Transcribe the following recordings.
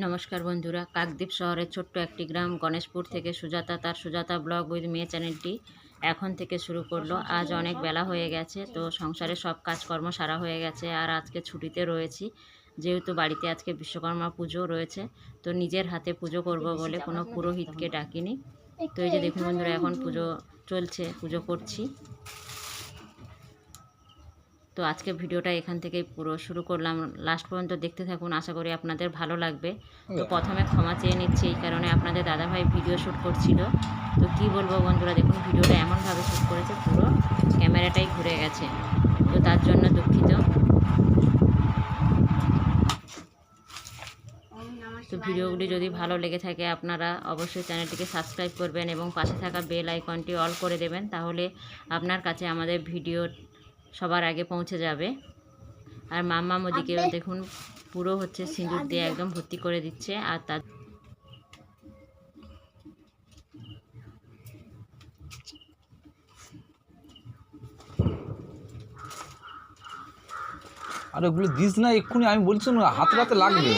নমস্কার বন্ধুরা, কাকদ্বীপ শহরের ছোট্ট একটি গ্রাম গণেশপুর থেকে সুজাতা, তার সুজাতা ব্লগ উইথ মেয়ে চ্যানেলটি এখন থেকে শুরু করল। আজ অনেক বেলা হয়ে গেছে, তো সংসারে সব কাজকর্ম সারা হয়ে গেছে আর আজকে ছুটিতে রয়েছি। যেহেতু বাড়িতে আজকে বিশ্বকর্মা পুজো রয়েছে, তো নিজের হাতে পুজো করব বলে কোনো পুরোহিতকে ডাকিনি। তো এই যে দেখুন বন্ধুরা, এখন পুজো চলছে, পুজো করছি। তো আজকে ভিডিওটা এখান থেকেই পুরো শুরু করলাম। লাস্ট পর্যন্ত দেখতে থাকুন আশা করি আপনাদের ভালো লাগবে। তো প্রথমে ক্ষমা চেয়ে নিচ্ছি এই কারণে আপনাদের দাদাভাই ভিডিও শ্যুট করছিল। তো কি বলব বন্ধুরা দেখুন ভিডিওটা এমনভাবে শ্যুট করেছে পুরো ক্যামেরাটাই ঘুরে গেছে। তো তার জন্য দুঃখিত। তো ভিডিওগুলি যদি ভালো লেগে থাকে আপনারা অবশ্যই চ্যানেলটিকে সাবস্ক্রাইব করবেন এবং পাশে থাকা বেল আইকনটি অল করে দেবেন তাহলে আপনার কাছে আমাদের ভিডিও সবার আগে পৌঁছে যাবে। আর মাম্মা মোদিকেও দেখুন পুরো হচ্ছে সিঁদুর দিয়ে একদম ভর্তি করে দিচ্ছে আর তার আর ওগুলো দিস না এক্ষুনি আমি বলছি না হাতে হাতে লাগবে।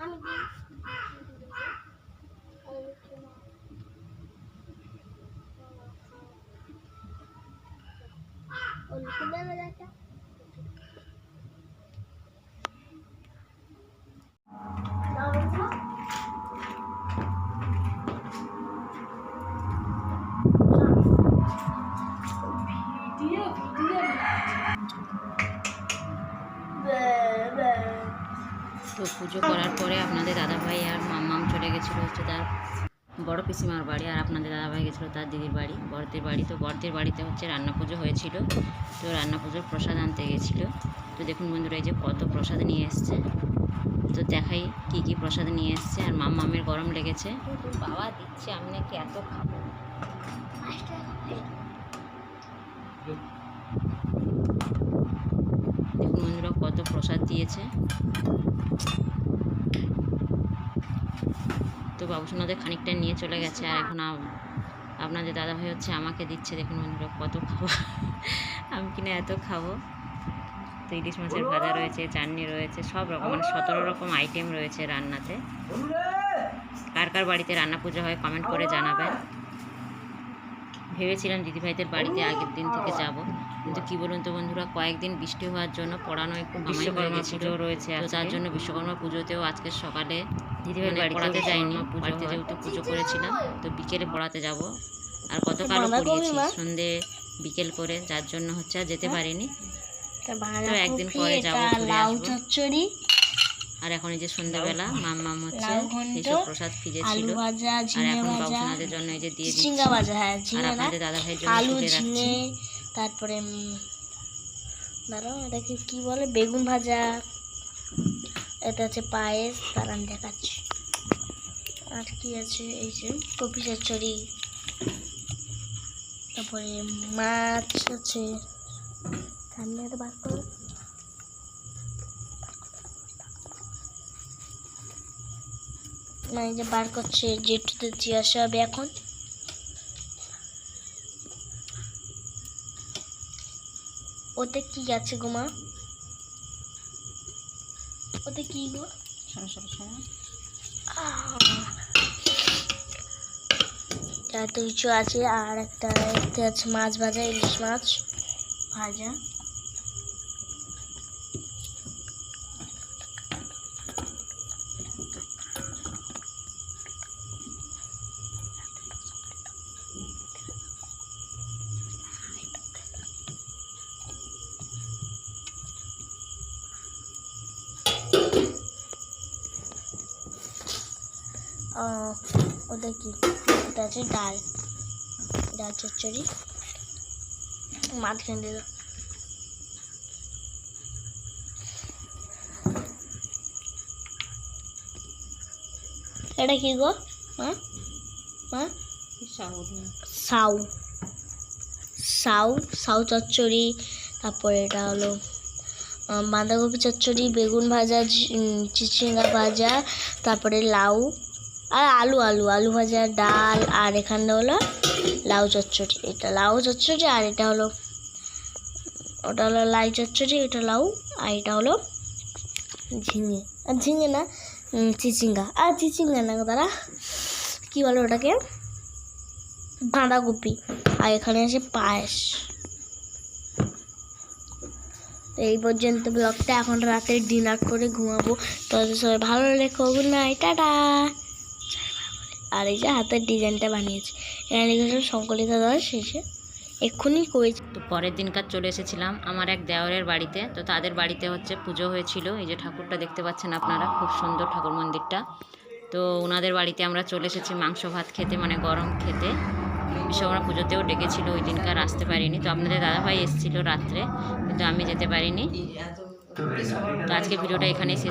Olha que beleza. তো পুজো করার পরে আপনাদের দাদাভাই আর মাম্মাম চলে গেছিল হচ্ছে তার বড় পিসিমার বাড়ি আর আপনাদের দাদাভাই গেছিল তার দিদির বাড়ি। বড়দের বাড়ি তো বড়দের বাড়িতে হচ্ছে রান্না পুজো হয়েছিল। তো রান্না পুজোর প্রসাদ আনতে গেছিল। তো দেখুন বন্ধুরা এই যে কত প্রসাদ নিয়ে এসছে। তো দেখাই কি কি প্রসাদ নিয়ে এসছে আর মাম্মামের গরম লেগেছে। বাবা দিচ্ছে, আমি নাকি এত খাব। দেখুন কত প্রসাদ দিয়েছে। তো বাবুসোনাদের খানিকটা নিয়ে চলে গেছে আর এখন আপনাদের দাদাভাই হচ্ছে আমাকে দিচ্ছে দেখুন বন্ধুরা কত খাব। আমি কিনা এত খাব। তো ইলিশ মাছের ভাজা রয়েছে চাটনি রয়েছে সব রকম মানে সতেরো রকম আইটেম রয়েছে রান্নাতে। কার কার বাড়িতে রান্না পুজো হয় কমেন্ট করে জানাবেন। ভেবেছিলাম দিদিভাইদের বাড়িতে আগের দিন থেকে যাব। কিন্তু কি বলুন তো বন্ধুরা কয়েকদিন বৃষ্টি হওয়ার জন্য পড়ানো একটু বিশ্বকর্মা পুজো রয়েছে তো তার জন্য বিশ্বকর্মা পুজোতেও আজকে সকালে দিদিভাই বাড়িতে পড়াতে যাইনি বাড়িতে যেহেতু পুজো করেছিলাম তো বিকেলে পড়াতে যাব। আর গতকালও পড়িয়েছি সন্ধে বিকেল করে যার জন্য হচ্ছে আর যেতে পারিনি। তো একদিন পরে যাব ঘুরে আসব। আর এখন এই যে সন্ধ্যাবেলা মাম্মাম হচ্ছে এইসব প্রসাদ ফিজে ছিল। ভাজা আর এখন বাবুসোনাদের জন্য এই যে দিয়ে দিচ্ছি। হ্যাঁ আর আপনাদের দাদা ভাইয়ের জন্য আলু ঝিঙে তারপরে দাঁড়াও এটাকে কি বলে? বেগুন ভাজা এটা হচ্ছে পায়েস তার আমি দেখাচ্ছি। আর কি আছে? এই যে কপি চচ্চড়ি তারপরে মাছ আছে। সামনে বার করো। না এই যে বার করছে যেটুতে জিজ্ঞাসা হবে এখন। ওতে কি আছে গো মা? ওতে কি গো। এত কিছু আছে আর একটা আছে মাছ ভাজা ইলিশ মাছ। ভাজা। ওটা কি? ওটা আছে ডাল। ডাল চচ্চড়ি। মাঝখানে দিয়ে এটা কি গো? হ্যাঁ? হ্যাঁ? সাউ। সাউ সাউ চচ্চড়ি। তারপরে এটা হলো বাঁধাকপি চচ্চড়ি, বেগুন ভাজা চিচিঙ্গা ভাজা, তারপরে লাউ। আর আলু আলু আলু ভাজা, ডাল, আর এখানে হলো লাউ চচ্চড়ি। এটা লাউ চচ্চড়ি আর এটা হলো, ওটা হলো লাই চচ্চড়ি, এটা লাউ, আর এটা হলো ঝিঙে। আর ঝিঙে না চিচিঙ্গা। আর চিচিঙ্গা না তারা কী বলে ওটাকে? বাঁধাকপি। আর এখানে আছে পায়েস। এই পর্যন্ত ব্লগটা, এখন রাতে ডিনার করে ঘুমাবো। তো সবাই ভালো লেখো গুড নাইট টাটা। আর এই যে হাতের ডিজাইনটা বানিয়েছি। এখানে লিখেছিল সংকলিতা দাস শেষে। এক্ষুনি করেছি তো পরের দিনকার চলে এসেছিলাম আমার এক দেওরের বাড়িতে। তো তাদের বাড়িতে হচ্ছে পুজো হয়েছিল। এই যে ঠাকুরটা দেখতে পাচ্ছেন আপনারা, খুব সুন্দর ঠাকুর মন্দিরটা। তো ওনাদের বাড়িতে আমরা চলে এসেছি মাংস ভাত খেতে মানে গরম খেতে। বিশ্বকর্মা পুজোতেও ডেকেছিল, ওই দিনকার আসতে পারিনি। তো আপনাদের দাদাভাই এসেছিল রাত্রে, কিন্তু আমি যেতে পারিনি। তো আজকে ভিডিওটা এখানেই শেষ